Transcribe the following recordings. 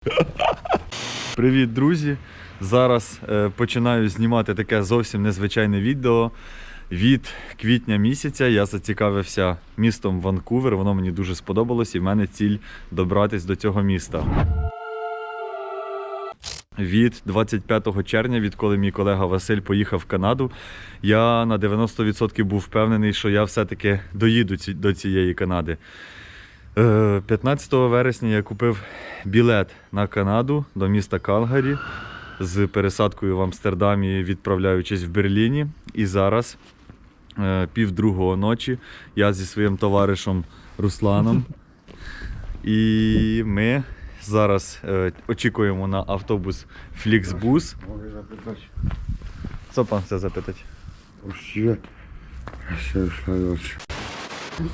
Привіт, друзі! Зараз е, починаю знімати таке зовсім незвичайне відео. Від квітня місяця я зацікавився містом Ванкувер. Воно мені дуже сподобалось, і в мене ціль добратись до цього міста. Від 25 червня, відколи мій колега Василь поїхав в Канаду, я на 90% був впевнений, що я все-таки доїду ці- до цієї Канади. Е, 15 вересня я купив білет на Канаду до міста Калгарі з пересадкою в Амстердамі, відправляючись в Берліні. І зараз, е, пів другого ночі, я зі своїм товаришем Русланом. І ми зараз е, очікуємо на автобус zapytać? Uczciwie? Się już chodzi.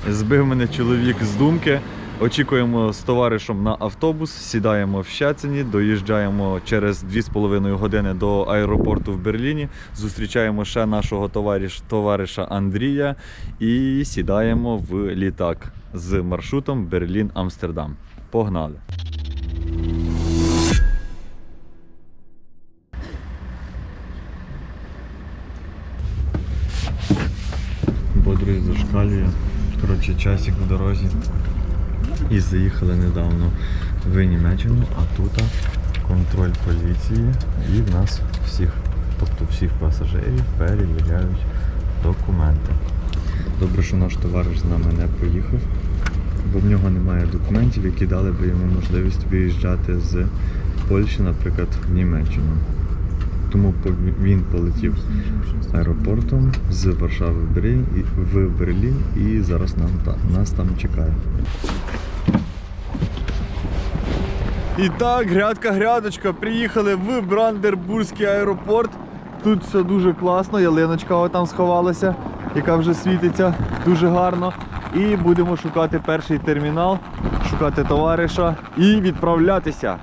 Збив мене чоловік з думки. Очікуємо з товаришем на автобус, сідаємо в Щецині, доїжджаємо через 2,5 години до аеропорту в Берліні. Зустрічаємо ще нашого товариш, товариша Андрія і сідаємо в літак з маршрутом Берлін-Амстердам. Погнали! Бодрий зашкалює. Коротше, часик в дорозі. І заїхали недавно в Німеччину, а тут контроль поліції і в нас всіх, тобто всіх пасажирів перевіряють документи. Добре, що наш товариш з нами не поїхав, бо в нього немає документів, які дали би йому можливість виїжджати з Польщі, наприклад, в Німеччину. Тому він полетів аеропортом з Варшави в Берлін, і, зараз нам, нас там чекає. І так, грядка грядочка, приїхали в Брандербурзький аеропорт. Тут все дуже класно, ялиночка там сховалася, яка вже світиться дуже гарно. І будемо шукати перший термінал, шукати товариша і відправлятися.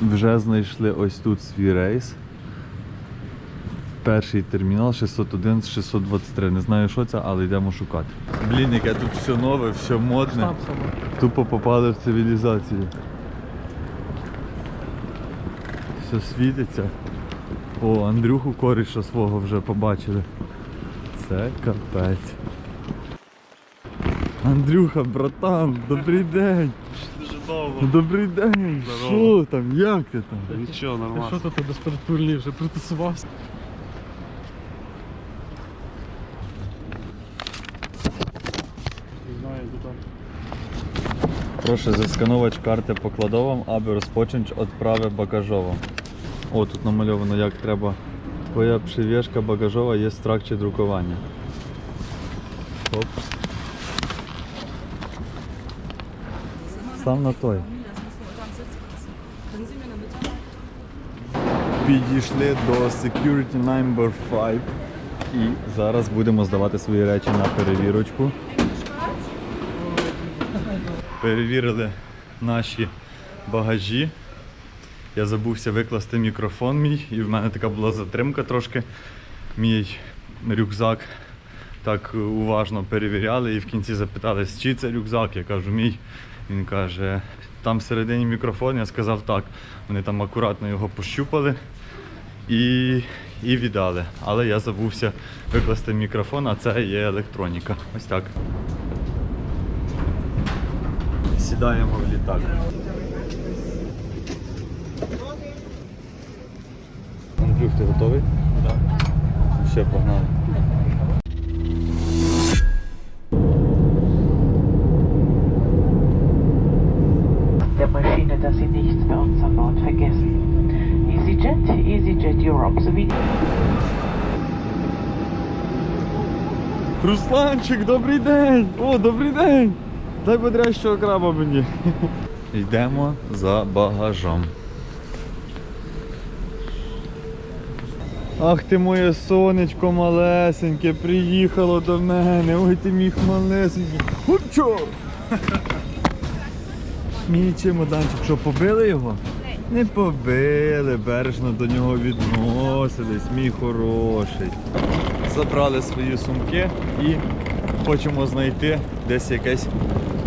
Вже знайшли ось тут свій рейс. Перший термінал 601 623. Не знаю, що це, але йдемо шукати. Блін, яке тут все нове, все модне. Тупо попали в цивілізацію. Все світиться. О, Андрюху коріша свого вже побачили. Це капець. Андрюха, братан, добрий день. Дуже довго. Добрий день. Що там? Як ти там? Нічого, Що нормально. то ти безпритульний вже притусувався? Не знаю, де там. Proszę zeskanować kartę pokładową, aby rozpocząć odprawę bagażową. O, тут намальовано, як треба. Твоя przywieżka bagażowa jest w trakcie drukowania. Оп. Став на той. Підійшли до security number 5 і зараз будемо здавати свої речі на перевірочку. Перевірили наші багажі. Я забувся викласти мікрофон мій, і в мене така була затримка трошки. Мій рюкзак так уважно перевіряли і в кінці запитали, чи це рюкзак. Я кажу, мій. Він каже, там всередині мікрофон, я сказав так. Вони там акуратно його пощупали і, і віддали. Але я забувся викласти мікрофон, а це є електроніка. Ось так. Сідаємо в літак. Андрюх, ти готовий? Так. Все, погнали. der Maschine, dass Sie nichts bei uns an Bord vergessen. EasyJet, EasyJet Europe sowie Русланчик, добрий день! О, добрий день! Дай бодрящого краба мені. Йдемо за багажом. Ах ти моє сонечко малесеньке, приїхало до мене. Ой ти мій малесенький. Хучо! Мій чемоданчик, що побили його? Не побили, бережно до нього відносились, мій хороший. забрали свої сумки і хочемо знайти десь якесь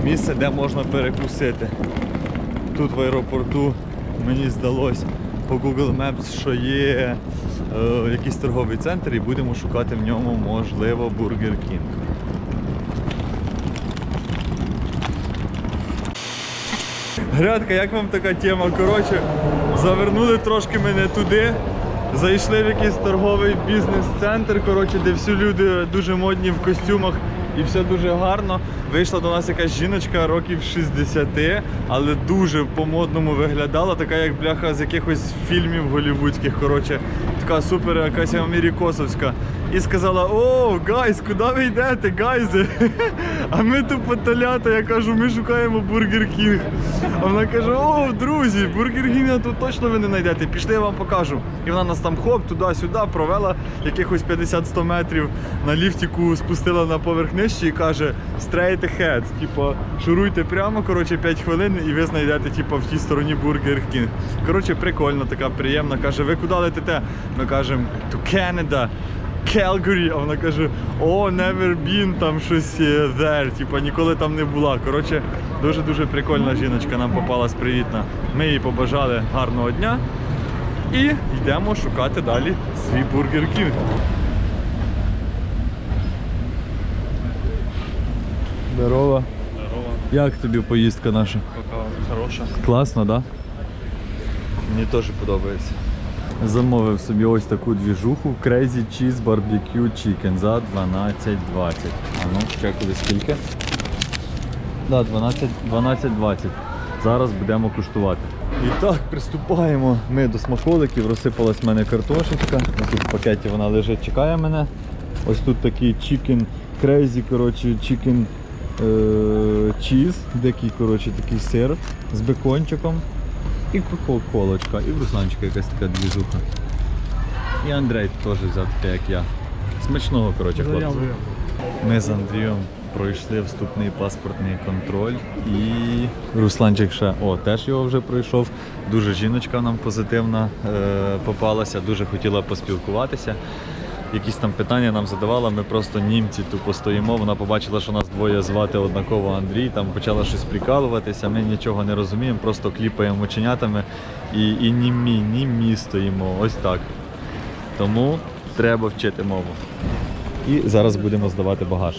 місце, де можна перекусити. Тут в аеропорту мені здалось по Google Maps, що є е, якийсь торговий центр і будемо шукати в ньому, можливо, Burger King. Грядка, як вам така тема? Коротше, завернули трошки мене туди. Зайшли в якийсь торговий бізнес-центр, коротше, де всі люди дуже модні в костюмах і все дуже гарно. Вийшла до нас якась жіночка років 60, але дуже по-модному виглядала, така як бляха з якихось фільмів голівудських. Коротше, така супер якась америкосовська. І сказала: О, гайз, куди ви йдете, гайзи? А ми тупо талята, я кажу, ми шукаємо Бургер Кінг. А вона каже: О, друзі, Бургер Кінга тут точно ви не знайдете. Пішли, я вам покажу. І вона нас там хоп, туди-сюди провела якихось 50-100 метрів на ліфтіку, спустила на поверх нижче і каже: straight ahead. Типа, шуруйте прямо, коротше, 5 хвилин, і ви знайдете типа, в тій стороні Бургер Кінг. Коротше, прикольно, така приємна. Каже, ви куди летите? Ми кажемо, to Canada. Calgary, а вона каже, о, never been, там щось е, there, типа ніколи там не була. Коротше, дуже-дуже прикольна жіночка нам попалась привітна. Ми їй побажали гарного дня і йдемо шукати далі свій бургер кінг. Здорово. Здорово. Як тобі поїздка наша? Пока хороша. Класно, так? Да? Мені теж подобається. Замовив собі ось таку двіжуху Crazy Cheese Barbecue Chicken за 12.20. А ну, чекали скільки? Да, 12 12.20. Зараз будемо куштувати. І так, приступаємо ми до смаколиків. Розсипалась в мене картошечка. Тут в пакеті вона лежить, чекає мене. Ось тут такий chicken crazy, коротше, chicken е- cheese, дикий, коротше, такий сир з бекончиком. І кока-колочка, і в Русланчика якась така двіжуха. І Андрей теж взяв таке, як я. Смачного, коротше, хлопці. Ми з Андрієм пройшли вступний паспортний контроль і Русланчик ще о, теж його вже пройшов. Дуже жіночка нам позитивна е, попалася, дуже хотіла поспілкуватися. Якісь там питання нам задавала, ми просто німці тупо стоїмо. Вона побачила, що нас двоє звати однаково Андрій, там почала щось прикалуватися, ми нічого не розуміємо, просто кліпаємо оченятами і, і німі, німі стоїмо. Ось так. Тому треба вчити мову. І зараз будемо здавати багаж.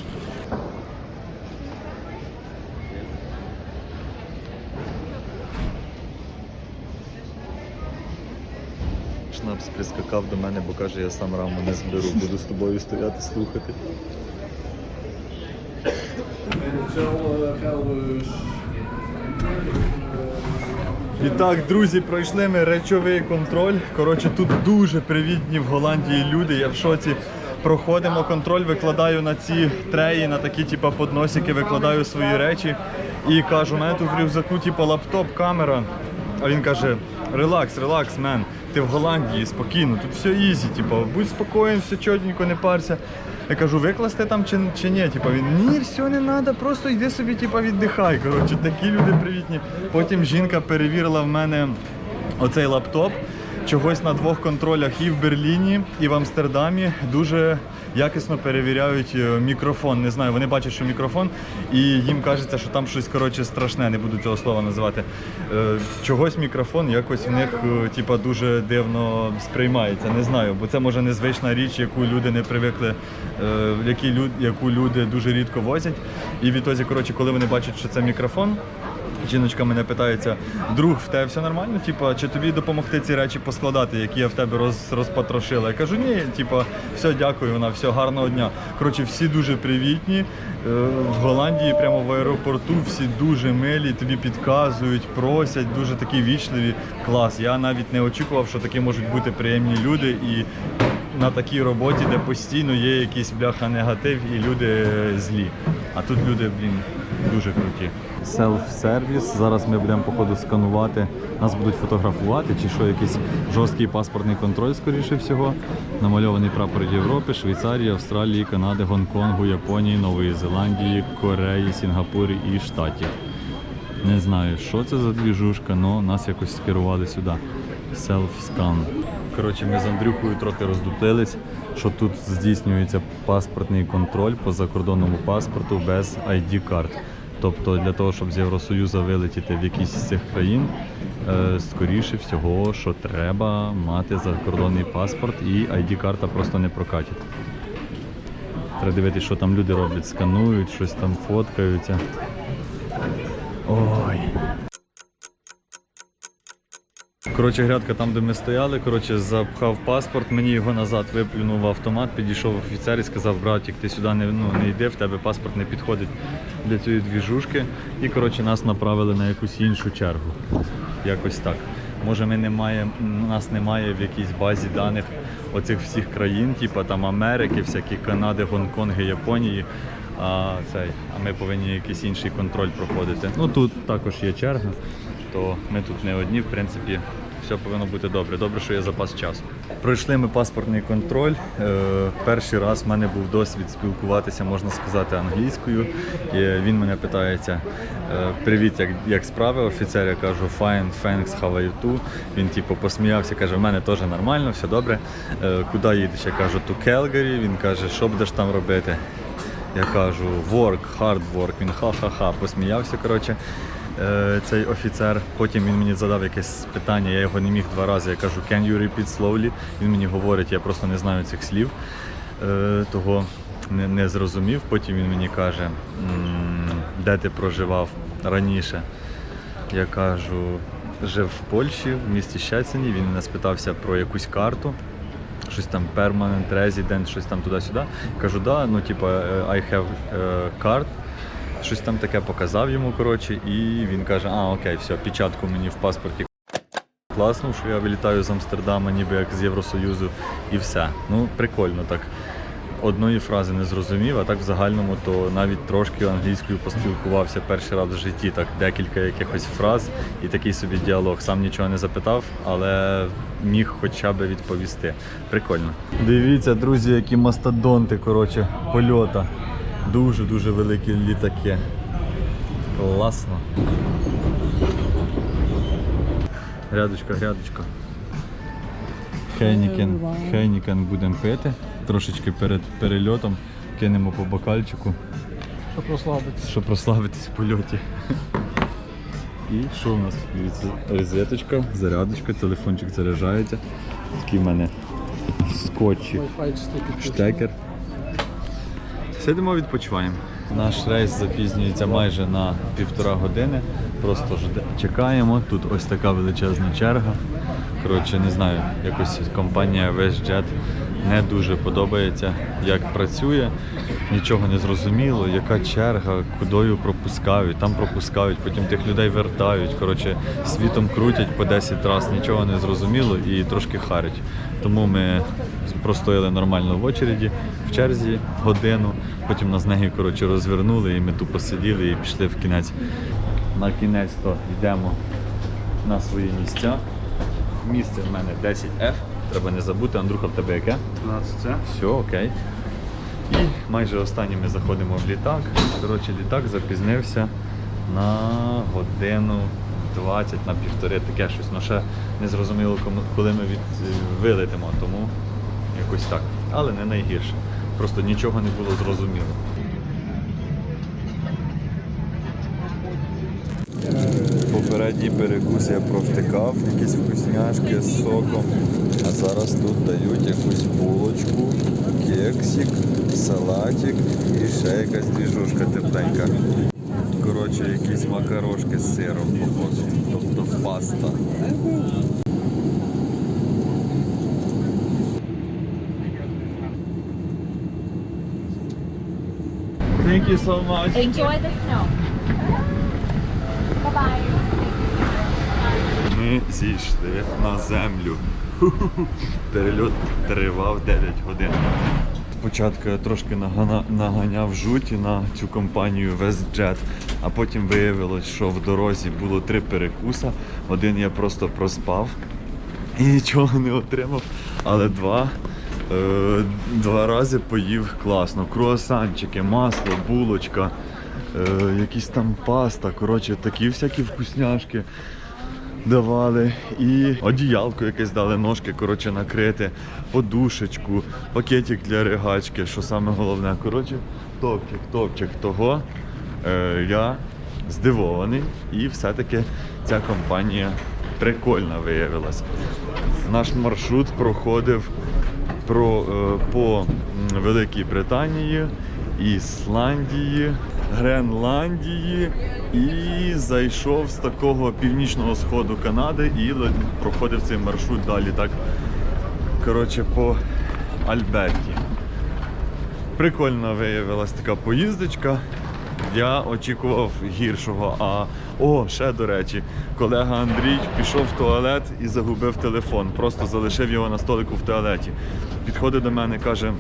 Шнапс до мене, бо каже, я сам раму не зберу, буду з тобою стояти, слухати. І так, друзі, пройшли ми речовий контроль. Коротше, тут дуже привітні в Голландії люди. Я в шоці. Проходимо контроль, викладаю на ці треї, на такі типу, подносики, викладаю свої речі і кажу, у мене тут в рюкзаку типу, лаптоп, камера. А він каже: релакс, релакс, мен. Ти в Голландії, спокійно, тут все ізі, типу, будь спокоєн, все чотенько, не парся. Я кажу, викласти там чи, чи ні? Типу, він ні, все не треба, просто йди собі, типу, віддихай. Коротше, такі люди привітні. Потім жінка перевірила в мене оцей лаптоп. Чогось на двох контролях і в Берліні, і в Амстердамі дуже якісно перевіряють е, мікрофон. Не знаю, вони бачать, що мікрофон, і їм кажеться, що там щось коротше страшне, не буду цього слова називати. Е, Чогось мікрофон якось в них е, типа, дуже дивно сприймається. Не знаю, бо це може незвична річ, яку люди не привикли, яку люди дуже рідко возять. І відтоді, коротше, коли вони бачать, що це мікрофон. Жіночка мене питається, друг, в тебе все нормально? Типа, чи тобі допомогти ці речі поскладати, які я в тебе роз, розпотрошила? Я кажу, ні, типа, все, дякую, вона, все, гарного дня. Коротше, всі дуже привітні. Е, В Голландії, прямо в аеропорту, всі дуже милі, тобі підказують, просять, дуже такі вічливі. Клас. Я навіть не очікував, що такі можуть бути приємні люди і на такій роботі, де постійно є якийсь бляха негатив і люди е, злі. А тут люди, блін, дуже круті. Селф-сервіс. Зараз ми будемо походу сканувати. Нас будуть фотографувати, чи що якийсь жорсткий паспортний контроль, скоріше всього. Намальований прапор Європи, Швейцарії, Австралії, Канади, Гонконгу, Японії, Нової Зеландії, Кореї, Сінгапурі і Штатів. Не знаю, що це за двіжушка, але нас якось скерували сюди. Self-scan. Коротше, ми з Андрюхою трохи роздуплились, що тут здійснюється паспортний контроль по закордонному паспорту без ID-карт. Тобто для того, щоб з Євросоюзу вилетіти в якісь з цих країн, е, скоріше всього, що треба мати закордонний паспорт і ID-карта просто не прокатить. Треба дивитися, що там люди роблять, сканують, щось там фоткаються. Ой. Коротше, грядка там, де ми стояли, коротше, запхав паспорт, мені його назад виплюнув автомат, підійшов офіцер і сказав, братик, ти сюди не, ну, не йди, в тебе паспорт не підходить для цієї двіжушки. І коротше, нас направили на якусь іншу чергу. Якось так. Може, ми не маємо, нас немає в якійсь базі даних оцих всіх країн, типу там Америки, всякі Канади, Гонконги, Японії. А, цей, а ми повинні якийсь інший контроль проходити. Ну тут також є черга, то ми тут не одні, в принципі, все повинно бути добре. Добре, що є запас часу. Пройшли ми паспортний контроль. Е, перший раз в мене був досвід спілкуватися, можна сказати, англійською. І він мене питається: е, Привіт, як, як справи? Офіцер, я кажу, fine, thanks, how are you too? Він типу посміявся, каже, в мене теж нормально, все добре. Е, куди їдеш? Я кажу, to Calgary. Він каже, що будеш там робити? Я кажу, work, hard work. Він ха-ха-ха, посміявся. коротше. Е, Цей офіцер. Потім він мені задав якесь питання, я його не міг два рази. Я кажу, can you repeat slowly? Він мені говорить, я просто не знаю цих слів. Е, Того не, не зрозумів. Потім він мені каже, де ти проживав раніше. Я кажу, жив в Польщі, в місті Щецині. Він мене спитався про якусь карту щось там permanent resident, щось там туди-сюди. Кажу, да, ну типа е, I have card. Щось там таке показав йому, коротше, і він каже, а окей, все, печатку мені в паспорті класно, що я вилітаю з Амстердама, ніби як з Євросоюзу, і все. Ну, прикольно так. Одної фрази не зрозумів, а так в загальному то навіть трошки англійською поспілкувався перший раз в житті, так декілька якихось фраз і такий собі діалог. Сам нічого не запитав, але міг хоча б відповісти. Прикольно. Дивіться, друзі, які мастодонти, коротше, польота. Дуже-дуже великі літаки. Класно. Грядочка, грядочка. Хейнікен, Хейнікен будемо пити. Трошечки перед перельотом кинемо по бокальчику, Щоб розслабитися. щоб прославитись в польоті. І що у нас? Дивіться, розеточка, зарядочка, телефончик заряджається. Такий в мене скотчі, штекер. Сидимо, відпочиваємо. Наш рейс запізнюється майже на півтора години. Просто ж чекаємо. Тут ось така величезна черга. Коротше, не знаю, якось компанія WestJet не дуже подобається, як працює. Нічого не зрозуміло, яка черга, кудою пропускають, там пропускають, потім тих людей вертають. Коротше, світом крутять по 10 разів, нічого не зрозуміло і трошки харять. Тому ми простояли нормально в очереді, в черзі годину, потім нас нею коротше, розвернули і ми тупо сиділи і пішли в кінець. На кінець то йдемо на свої місця. Місце в мене 10F. Треба не забути, Андрюха, в тебе яке? 12 Все, окей. І майже останніми заходимо в літак. Коротше, літак запізнився на годину 20 на півтори, таке щось. Ну ще не зрозуміло, коли ми від, вилетимо, тому якось так. Але не найгірше. Просто нічого не було зрозуміло. Попередній перекус я провтикав, якісь вкусняшки з соком. А зараз тут дають якусь булочку, кексик, салатик і ще якась двіжушка тепленька. Коротше, якісь макарошки з сиром, походу. Тобто паста. Thank you so much. Enjoy the snow. Ми зійшли на землю. Перельот тривав 9 годин. Спочатку я трошки наганяв жуті на цю компанію WestJet, а потім виявилось, що в дорозі було три перекуса. Один я просто проспав і нічого не отримав, але два. Е, два рази поїв класно. Круасанчики, масло, булочка, е, якісь там паста. Коротше, такі всякі вкусняшки. Давали, і одіялку якесь дали, ножки, коротше, накрити, подушечку, пакетик для ригачки, що саме головне. Коротше, топчик, топчик того. Е, я здивований, і все-таки ця компанія прикольна виявилася. Наш маршрут проходив про, е, по Великій Британії, Ісландії, Гренландії і зайшов з такого північного сходу Канади і проходив цей маршрут далі так. Коротше, по Альберті. Прикольна виявилась така поїздочка. Я очікував гіршого. А о, ще до речі, колега Андрій пішов в туалет і загубив телефон. Просто залишив його на столику в туалеті. Підходить до мене, каже.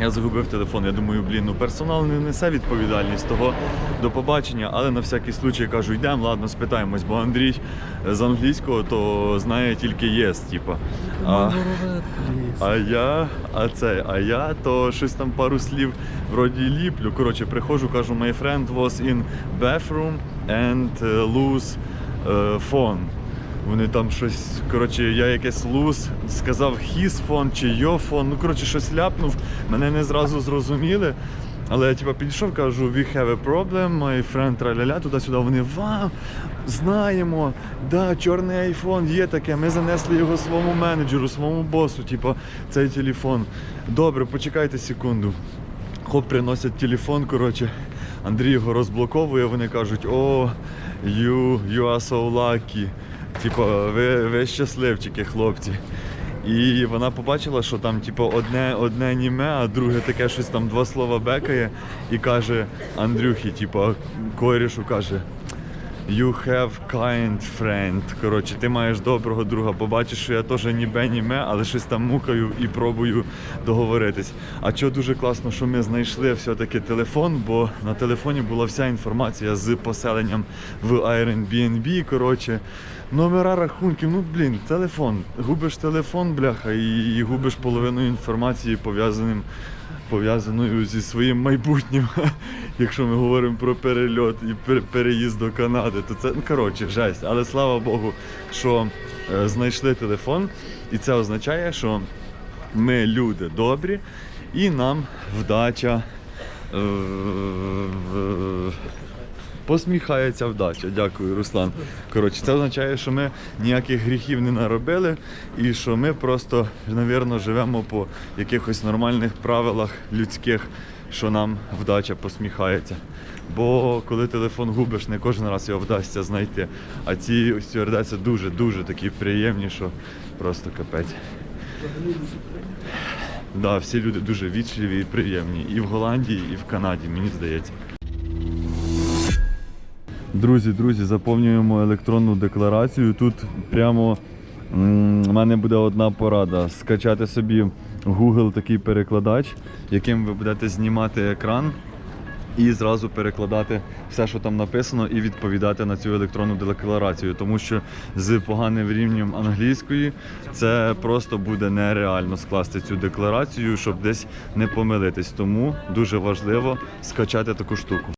Я загубив телефон. Я думаю, блін, ну персонал не несе відповідальність того до побачення, але на всякий случай кажу, йдемо, ладно, спитаємось, бо Андрій з англійського то знає тільки єс, типа. А, а я, а це, а я то щось там пару слів вроді ліплю. Коротше, приходжу, кажу, my friend was in bathroom and uh, lose uh, phone. Вони там щось, коротше, я якесь луз, сказав phone чи phone, ну коротше, щось ляпнув, мене не зразу зрозуміли. Але я типа підійшов, кажу, we have a problem, my friend траляля, туди-сюди. Вони вам знаємо, да, чорний айфон є таке. Ми занесли його своєму менеджеру, своєму босу, типа, цей телефон. Добре, почекайте секунду. Хоп, приносять телефон, коротше. Андрій його розблоковує, вони кажуть, о, you, you are so lucky. Типа, ви, ви щасливчики, хлопці. І вона побачила, що там, типу, одне, одне німе, а друге таке щось там два слова бекає і каже Андрюхі, типу, корішу каже. You have kind friend. Коротше, ти маєш доброго друга. Побачиш, що я теж ніби німе, але щось там мукаю і пробую договоритись. А що дуже класно, що ми знайшли все-таки телефон, бо на телефоні була вся інформація з поселенням в Airbnb. Коротше, номера рахунків. Ну блін, телефон. Губиш телефон, бляха, і, губиш половину інформації пов'язаним пов'язаною зі своїм майбутнім. Якщо ми говоримо про перельот і переїзд до Канади, то це ну, коротше жесть. Але слава Богу, що е, знайшли телефон, і це означає, що ми люди добрі, і нам вдача. е, в- Посміхається вдача. Дякую, Руслан. Коротше, це означає, що ми ніяких гріхів не наробили, і що ми просто, навірно, живемо по якихось нормальних правилах людських, що нам вдача посміхається. Бо коли телефон губиш, не кожен раз його вдасться знайти. А ці стюардеси дуже-дуже такі приємні, що просто капець. Да, всі люди дуже вічливі і приємні. І в Голландії, і в Канаді, мені здається. Друзі, друзі, заповнюємо електронну декларацію. Тут прямо в мене буде одна порада: скачати собі Google такий перекладач, яким ви будете знімати екран. І зразу перекладати все, що там написано, і відповідати на цю електронну декларацію, тому що з поганим рівнем англійської це просто буде нереально скласти цю декларацію, щоб десь не помилитись. Тому дуже важливо скачати таку штуку.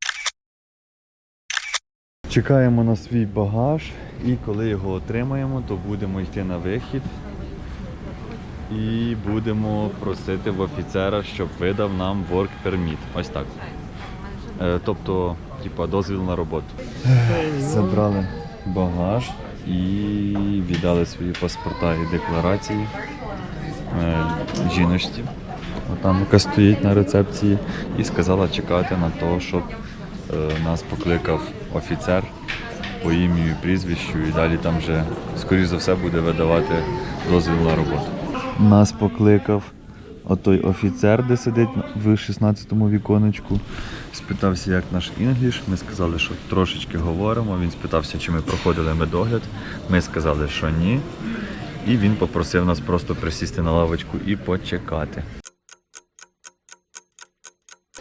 Чекаємо на свій багаж, і коли його отримаємо, то будемо йти на вихід і будемо просити в офіцера, щоб видав нам work permit. Ось так. Е, Тобто, типа, дозвіл на роботу. Забрали багаж і віддали свої паспорта і декларації е, жіночці. Там, яка стоїть на рецепції, і сказала чекати на те, щоб е, нас покликав офіцер по ім'ю і прізвищу, і далі там вже, скоріш за все, буде видавати дозвіл на роботу. Нас покликав отой офіцер, де сидить в 16-му віконечку. Спитався, як наш інгліш. Ми сказали, що трошечки говоримо. Він спитався, чи ми проходили медогляд. Ми сказали, що ні. І він попросив нас просто присісти на лавочку і почекати.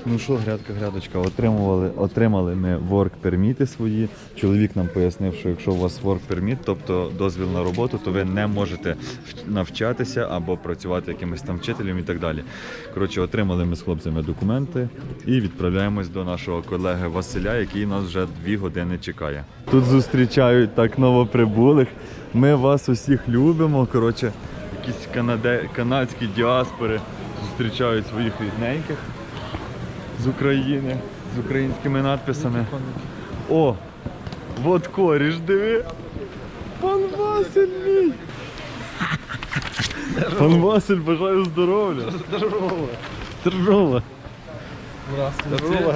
Ну що, грядка, грядочка, отримували, отримали ми work перміти свої. Чоловік нам пояснив, що якщо у вас permit, тобто дозвіл на роботу, то ви не можете вч- навчатися або працювати якимось там вчителем і так далі. Коротше, отримали ми з хлопцями документи і відправляємось до нашого колеги Василя, який нас вже дві години чекає. Тут зустрічають так новоприбулих. Ми вас усіх любимо. Коротше, якісь канаде... канадські діаспори зустрічають своїх рідненьких з України з українськими надписами. О! Вот коріш, диви. Пан Василь мій. Пан Василь, бажаю здоров'я. Здорово. Здорово. Здорово.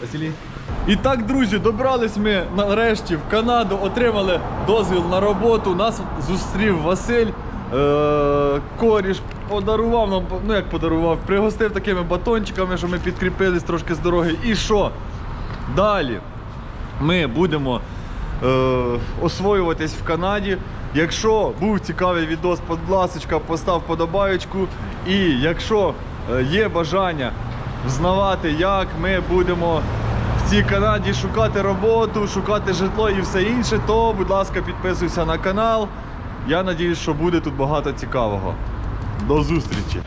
Василій. І так, друзі, добрались ми нарешті в Канаду, отримали дозвіл на роботу. Нас зустрів Василь. Е- коріш подарував нам, ну як подарував, пригостив такими батончиками, що ми підкріпились трошки з дороги. І що? Далі ми будемо е, освоюватись в Канаді. Якщо був цікавий відос, будь ласочка, постав подобаєчку. І якщо е, є бажання взнавати, як ми будемо в цій Канаді шукати роботу, шукати житло і все інше, то, будь ласка, підписуйся на канал. Я надіюсь, що буде тут багато цікавого. До зустрічі!